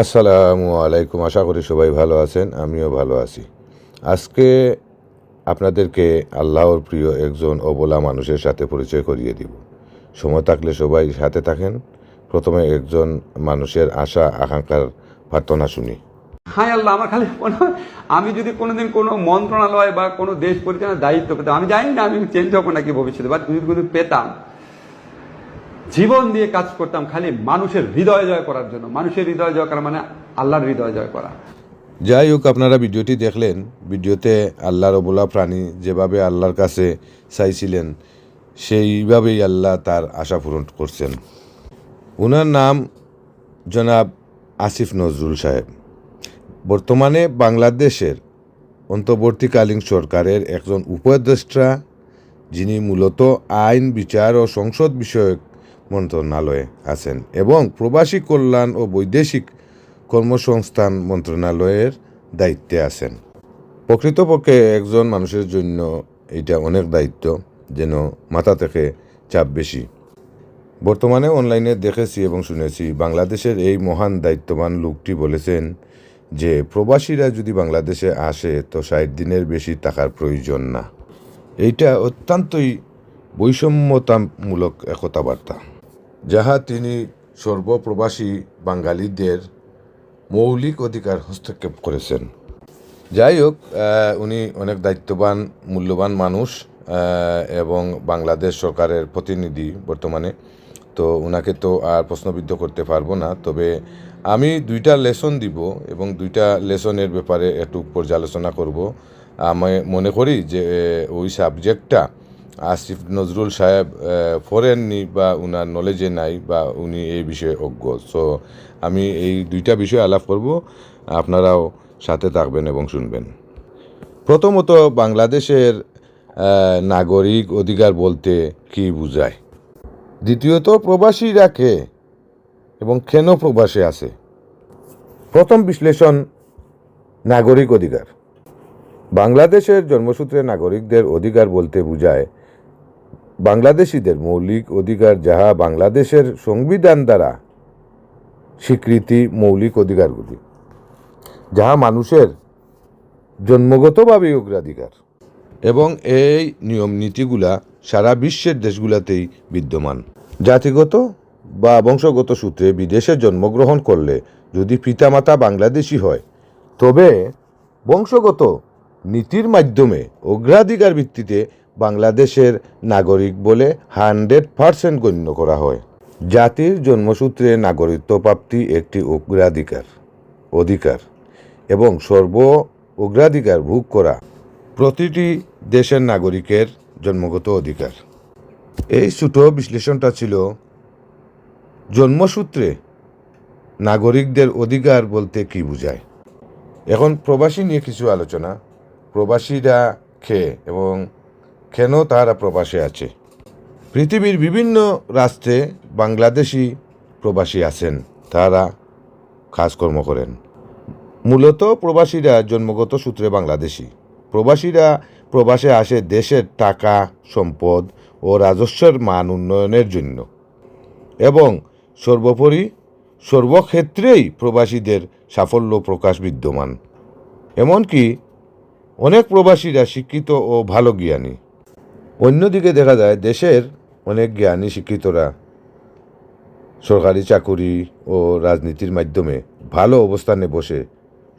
আসসালামু আলাইকুম। আশা করি সবাই ভালো আছেন, আমিও ভালো আছি। আজকে আপনাদেরকে আল্লাহর প্রিয় একজন অবলা মানুষের সাথে পরিচয় করিয়ে দিব। সময় থাকলে সবাই সাথে থাকেন। প্রথমে একজন মানুষের আশা, আকাঙ্ক্ষার প্রার্থনা শুনি। হাই আল্লাহ, আমার খালি মনে হয় আমি যদি কোনোদিন কোনো মন্ত্রণালয় বা কোনো দেশ পরিচালনার দায়িত্ব পেতাম, আমি জানি না আমি চেঞ্জ হব নাকি ভবিষ্যতে বা যদি পেতাম জীবন দিয়ে কাজ করতাম খালি মানুষের হৃদয় জয় করার জন্য। মানুষের হৃদয় জয় করা মানে আল্লাহর হৃদয় জয় করা। যাই হোক, আপনারা ভিডিওটি দেখলেন। ভিডিওতে আল্লাহর অবলা প্রাণী যেভাবে আল্লাহর কাছে চাইছিলেন, সেইভাবেই আল্লাহ তার আশা পূরণ করছেন। ওনার নাম জনাব আসিফ নজরুল সাহেব। বর্তমানে বাংলাদেশের অন্তর্বর্তীকালীন সরকারের একজন উপদেষ্টা, যিনি মূলত আইন, বিচার ও সংসদ বিষয়ক মন্ত্রণালয়ে আছেন এবং প্রবাসী কল্যাণ ও বৈদেশিক কর্মসংস্থান মন্ত্রণালয়ের দায়িত্বে আছেন। প্রকৃতপক্ষে একজন মানুষের জন্য এটা অনেক দায়িত্ব, যেন মাথা থেকে চাপ বেশি। বর্তমানে অনলাইনে দেখেছি এবং শুনেছি, বাংলাদেশের এই মহান দায়িত্ববান লোকটি বলেছেন যে, প্রবাসীরা যদি বাংলাদেশে আসে, তো ষাট দিনের বেশি টাকার প্রয়োজন না। এইটা অত্যন্তই বৈষম্যতামূলক একতাবার্তা। যাহা তিনি সর্বপ্রবাসী বাঙালিদের মৌলিক অধিকার হস্তক্ষেপ করেছেন। যাই হোক উনি অনেক দায়িত্ববান, মূল্যবান মানুষ এবং বাংলাদেশ সরকারের প্রতিনিধি বর্তমানে। তো ওনাকে তো আর প্রশ্নবিদ্ধ করতে পারব না। তবে আমি দুইটা লেসন দিব এবং দুইটা লেসনের ব্যাপারে একটু পর্যালোচনা করব। আমি মনে করি যে ওই সাবজেক্টটা আসিফ নজরুল সাহেব ফরেননি বা উনার নলেজে নাই বা উনি এই বিষয়ে অজ্ঞ। সো আমি এই দুইটা বিষয়ে আলাপ করব। আপনারাও সাথে থাকবেন এবং শুনবেন। প্রথমত বাংলাদেশের নাগরিক অধিকার বলতে কি বোঝায়? দ্বিতীয়ত, প্রবাসীরা কে এবং কেন প্রবাসে আছে? প্রথম বিশ্লেষণ, নাগরিক অধিকার। বাংলাদেশের জন্মসূত্রে নাগরিকদের অধিকার বলতে বোঝায় বাংলাদেশিদের মৌলিক অধিকার যাহা বাংলাদেশের সংবিধান দ্বারা স্বীকৃতি মৌলিক অধিকারগুলি, যাহা মানুষের জন্মগতভাবে অগ্রাধিকার। এবং এই নিয়ম নীতিগুলা সারা বিশ্বের দেশগুলাতেই বিদ্যমান। জাতিগত বা বংশগত সূত্রে বিদেশে জন্মগ্রহণ করলে যদি পিতামাতা বাংলাদেশি হয়, তবে বংশগত নীতির মাধ্যমে অগ্রাধিকার ভিত্তিতে বাংলাদেশের নাগরিক বলে হান্ড্রেড পার্সেন্ট গণ্য করা হয়। জাতির জন্মসূত্রে নাগরিকত্ব প্রাপ্তি একটি অগ্রাধিকার অধিকার এবং সর্ব অগ্রাধিকার ভোগ করা প্রতিটি দেশের নাগরিকের জন্মগত অধিকার। এই ছোট বিশ্লেষণটা ছিল জন্মসূত্রে নাগরিকদের অধিকার বলতে কি বোঝায়। এখন প্রবাসী নিয়ে কিছু আলোচনা। প্রবাসীরা খেয়ে এবং কেন তারা প্রবাসে আছে? পৃথিবীর বিভিন্ন রাষ্ট্রে বাংলাদেশি প্রবাসী আছেন তারা কাজকর্ম করেন। মূলত প্রবাসীরা জন্মগত সূত্রে বাংলাদেশি। প্রবাসীরা প্রবাসে আসে দেশের টাকা, সম্পদ ও রাজস্বের মান উন্নয়নের জন্য এবং সর্বোপরি সর্বক্ষেত্রেই প্রবাসীদের সাফল্য প্রকাশ বিদ্যমান। এমনকি অনেক প্রবাসীরা শিক্ষিত ও ভালো জ্ঞানী। অন্যদিকে দেখা যায় দেশের অনেক জ্ঞানী শিক্ষিতরা সরকারি চাকুরি ও রাজনীতির মাধ্যমে ভালো অবস্থানে বসে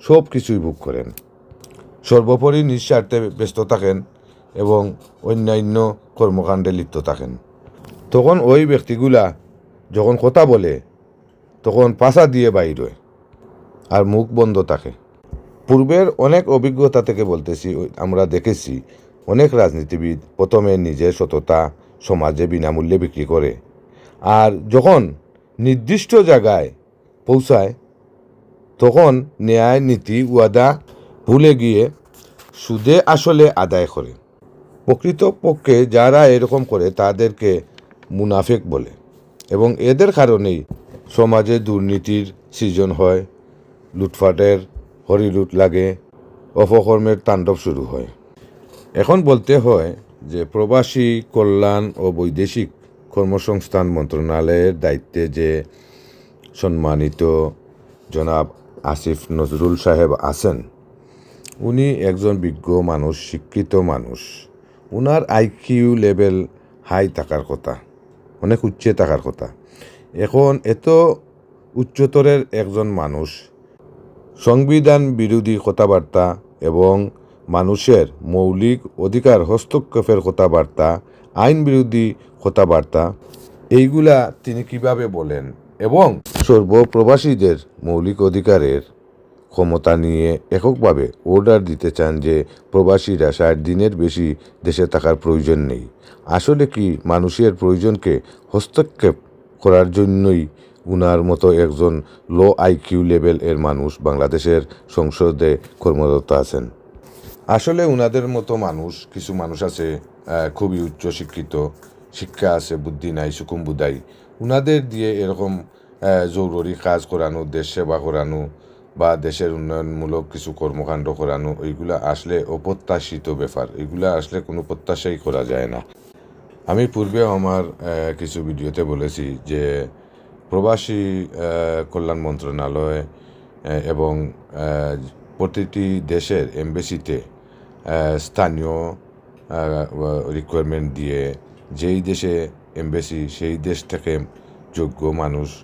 সব কিছুই ভোগ করেন। সর্বোপরি নিঃস্বার্থে ব্যস্ত থাকেন এবং অন্যান্য কর্মকাণ্ডে লিপ্ত থাকেন। তখন ওই ব্যক্তিগুলা যখন কথা বলে, তখন পাশা দিয়ে বাইর আর মুখ বন্ধ থাকে। পূর্বের অনেক অভিজ্ঞতা থেকে বলতেছি, আমরা দেখেছি অনেক রাজনীতিবিদ প্রথমে নিজের সততা সমাজে বিনামূল্যে বিক্রি করে। আর যখন নির্দিষ্ট জায়গায় পৌঁছায়, তখন ন্যায় নীতি ওয়াদা ভুলে গিয়ে সুদে আসলে আদায় করে। প্রকৃতপক্ষে যারা এরকম করে তাদেরকে মুনাফেক বলে এবং এদের কারণেই সমাজে দুর্নীতির সৃজন হয়, লুটফাটের হরিলুট লাগে, অপকর্মের তাণ্ডব শুরু হয়। এখন বলতে হয় যে প্রবাসী কল্যাণ ও বৈদেশিক কর্মসংস্থান মন্ত্রণালয়ের দায়িত্বে যে সম্মানিত জনাব আসিফ নজরুল সাহেব আছেন, উনি একজন বিজ্ঞ মানুষ, শিক্ষিত মানুষ। উনার আইকিউ লেভেল হাই থাকার কথা, অনেক উচ্চে থাকার কথা। এখন এত উচ্চতরের একজন মানুষ, সংবিধান বিরোধী কথাবার্তা এবং মানুষের মৌলিক অধিকার হস্তক্ষেপের কথাবার্তা, আইন বিরোধী কথাবার্তা, এইগুলা তিনি কীভাবে বলেন এবং সর্বপ্রবাসীদের মৌলিক অধিকারের ক্ষমতা নিয়ে এককভাবে অর্ডার দিতে চান যে প্রবাসীরা ষাট দিনের বেশি দেশে থাকার প্রয়োজন নেই। আসলে কি মানুষের প্রয়োজনকে হস্তক্ষেপ করার জন্যই উনার মতো একজন লো আইকিউ লেভেল এর মানুষ বাংলাদেশের সংসদে কর্মরত আছেন? আসলে উনাদের মতো মানুষ, কিছু মানুষ আছে খুবই উচ্চ শিক্ষিত শিক্ষা আছে, বুদ্ধি নাই, সুকুম বুদাই। উনাদের দিয়ে এরকম জরুরি কাজ করানো, দেশ সেবা করানো বা দেশের উন্নয়নমূলক কিছু কর্মকাণ্ড করানো, এইগুলা আসলে অপ্রত্যাশিত ব্যাপার। এগুলা আসলে কোনো প্রত্যাশাই করা যায় না। আমি পূর্বে আমার কিছু ভিডিওতে বলেছি যে প্রবাসী কল্যাণ মন্ত্রণালয় এবং প্রতিটি দেশের এমবেসিতে স্থানীয় রিকোয়ারমেন্ট দিয়ে যেই দেশে এমবেসি সেই দেশ থেকে যোগ্য মানুষ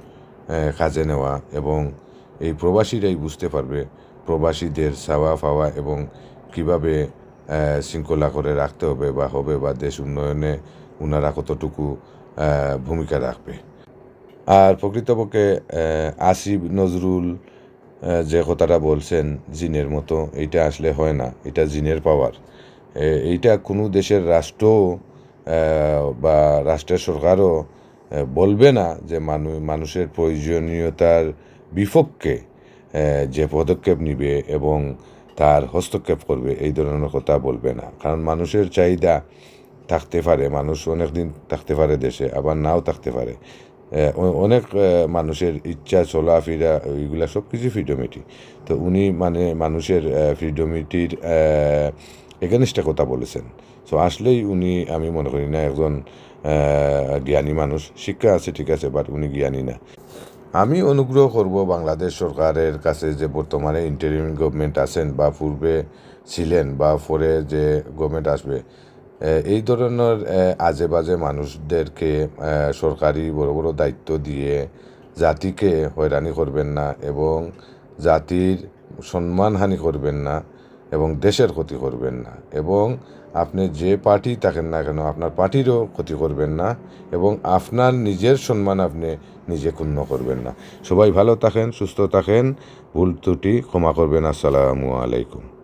কাজে নেওয়া এবং এই প্রবাসীরাই বুঝতে পারবে প্রবাসীদের সাওয়া ফাওয়া এবং কীভাবে শৃঙ্খলা করে রাখতে হবে বা হবে বা দেশ উন্নয়নে ওনারা কতটুকু ভূমিকা রাখবে। আর প্রকৃতপক্ষে আসিফ নজরুল যে কথাটা বলছেন, জিনের মতো, এইটা আসলে হয় না। এটা জিনের পাওয়ার এইটা কোনো দেশের রাষ্ট্র বা রাষ্ট্রের সরকারও বলবে না যে মানু, মানুষের প্রয়োজনীয়তার বিপক্ষে যে পদক্ষেপ নিবে এবং তার হস্তক্ষেপ করবে, এই ধরনের কথা বলবে না। কারণ মানুষের চাহিদা থাকতে পারে, মানুষ অনেক দিন থাকতে পারে দেশে, আবার নাও থাকতে পারে। অনেক মানুষের ইচ্ছা চলাফেরা ওইগুলা সব কিছু ফ্রিডমিটি তো উনি মানে মানুষের ফ্রিডমিটির এগেনিস্টে কথা বলেছেন। সো আসলেই উনি, আমি মনে করি না, একজন জ্ঞানী মানুষ। শিক্ষা আছে, ঠিক আছে বাট উনি জ্ঞানী না। আমি অনুগ্রহ করব বাংলাদেশ সরকারের কাছে যে বর্তমানে ইন্টারিম গভর্নমেন্ট আছেন বা পূর্বে ছিলেন বা পরে যে গভর্নমেন্ট আসবে এই ধরনের আজে বাজে মানুষদেরকে সরকারি বড় বড় দায়িত্ব দিয়ে জাতিকে হয়রানি করবেন না এবং জাতির সম্মানহানি করবেন না এবং দেশের ক্ষতি করবেন না এবং আপনি যে পার্টি থাকেন না কেন আপনার পার্টিরও ক্ষতি করবেন না এবং আপনার নিজের সম্মান আপনি নিজে ক্ষুণ্ণ করবেন না। সবাই ভালো থাকেন, সুস্থ থাকেন, ভুল ত্রুটি ক্ষমা করবেন। আসসালামু আলাইকুম।